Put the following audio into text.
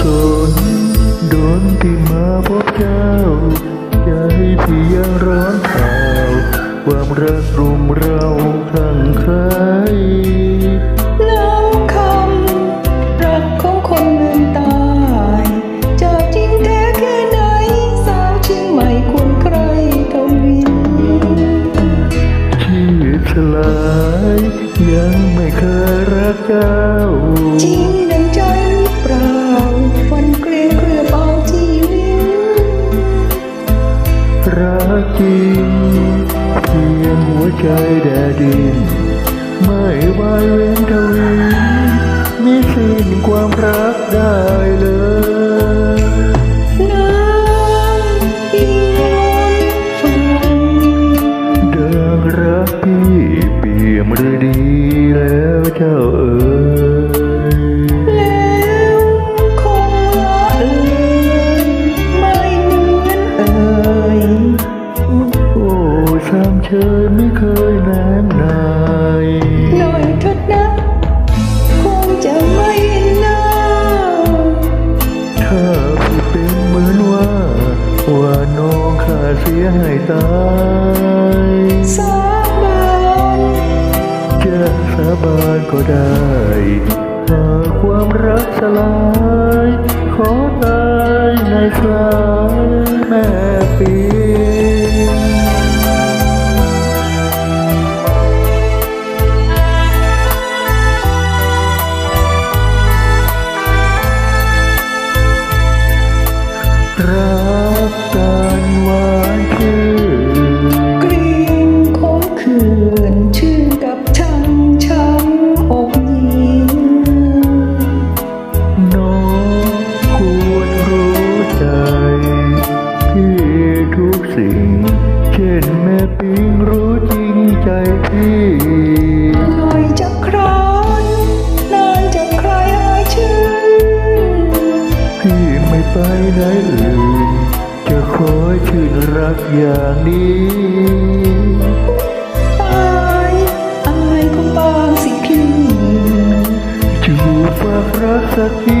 ศลโดนที่มาพบเจ้าใจที่ยังร้อนเผาความรักรุมเราคลั่งไคล้น้ำคำรักของคนเมืองใตายจะจริงแท้แค่ไหน สาวเชียงใหม่ควรใครทวินชีวิตสลาย ยังไม่เคยรักเจ้าจริง ใจแด่ดิน ไม่วายเว้นทวินมีสิ้นความรักได้เลยน้ำอิงวนฟังดังรักพี่เปี่ยมฤดีแล้วเจ้าเอ๋ยแล้วคงละเลยไม่เหมือนเอ่ยโอ้สามเชยไม่เคย สียให้ตายสาบานจะสาบานก็ได้หากความรักสลาย ขอตายในสายแม่ปีรัก กสิ่ง เช่นแม่ปิงรู้จริงใจพี่หน่ยจะครนนาจะใครเอ่ยชื่อ พี่ไม่ไปไหนอื่น จะคอยชื่นรักอย่างนี้ตายอไยก็บางสิพี่จูบฝากรักสักที